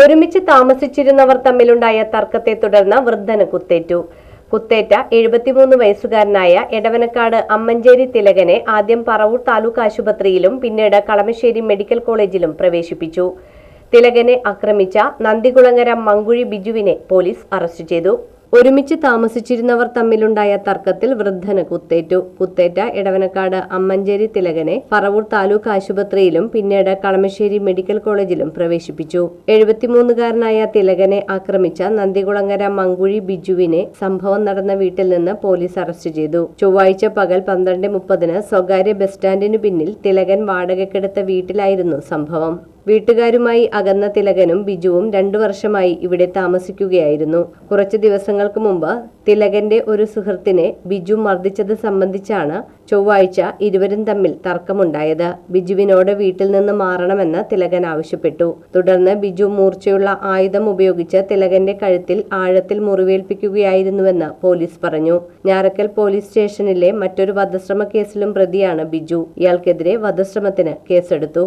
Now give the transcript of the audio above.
ഒരുമിച്ച് താമസിച്ചിരുന്നവർ തമ്മിലുണ്ടായ തർക്കത്തെ തുടർന്ന് വൃദ്ധന് കുത്തേറ്റു. കുത്തേറ്റ എഴുപത്തിമൂന്ന് വയസ്സുകാരനായ എടവനക്കാട് അമ്മഞ്ചേരി തിലകനെ ആദ്യം പറവൂർ താലൂക്ക് ആശുപത്രിയിലും പിന്നീട് കളമശ്ശേരി മെഡിക്കൽ കോളേജിലും പ്രവേശിപ്പിച്ചു. തിലകനെ ആക്രമിച്ച നന്ദികുളങ്ങര മങ്കുഴി ബിജുവിനെ പോലീസ് അറസ്റ്റ് ചെയ്തു. ഒരുമിച്ച് താമസിച്ചിരുന്നവർ തമ്മിലുണ്ടായ തർക്കത്തിൽ വൃദ്ധന് കുത്തേറ്റു. കുത്തേറ്റ എടവനക്കാട് അമ്മഞ്ചേരി തിലകനെ പറവൂർ താലൂക്ക് ആശുപത്രിയിലും പിന്നീട് കളമശ്ശേരി മെഡിക്കൽ കോളേജിലും പ്രവേശിപ്പിച്ചു. എഴുപത്തിമൂന്നുകാരനായ തിലകനെ ആക്രമിച്ച നന്ദികുളങ്ങര മങ്കുഴി ബിജുവിനെ സംഭവം നടന്ന വീട്ടിൽ നിന്ന് പോലീസ് അറസ്റ്റ് ചെയ്തു. ചൊവ്വാഴ്ച പകൽ പന്ത്രണ്ട് മുപ്പതിന് സ്വകാര്യ ബസ് സ്റ്റാൻഡിനു പിന്നിൽ തിലകൻ വാടകയ്ക്കെടുത്ത വീട്ടിലായിരുന്നു സംഭവം. വീട്ടുകാരുമായി അകന്ന തിലകനും ബിജുവും രണ്ടു വർഷമായി ഇവിടെ താമസിക്കുകയായിരുന്നു. കുറച്ചു ദിവസങ്ങൾക്ക് മുമ്പ് തിലകന്റെ ഒരു സുഹൃത്തിനെ ബിജു മർദ്ദിച്ചത് സംബന്ധിച്ചാണ് ചൊവ്വാഴ്ച ഇരുവരും തമ്മിൽ തർക്കമുണ്ടായത്. ബിജുവിനോട് വീട്ടിൽ നിന്ന് മാറണമെന്ന് തിലകൻ ആവശ്യപ്പെട്ടു. തുടർന്ന് ബിജു മൂർച്ചയുള്ള ആയുധം ഉപയോഗിച്ച് തിലകന്റെ കഴുത്തിൽ ആഴത്തിൽ മുറിവേൽപ്പിക്കുകയായിരുന്നുവെന്ന് പോലീസ് പറഞ്ഞു. ഞാറക്കൽ പോലീസ് സ്റ്റേഷനിലെ മറ്റൊരു വധശ്രമ കേസിലും പ്രതിയാണ് ബിജു. ഇയാൾക്കെതിരെ വധശ്രമത്തിന് കേസെടുത്തു.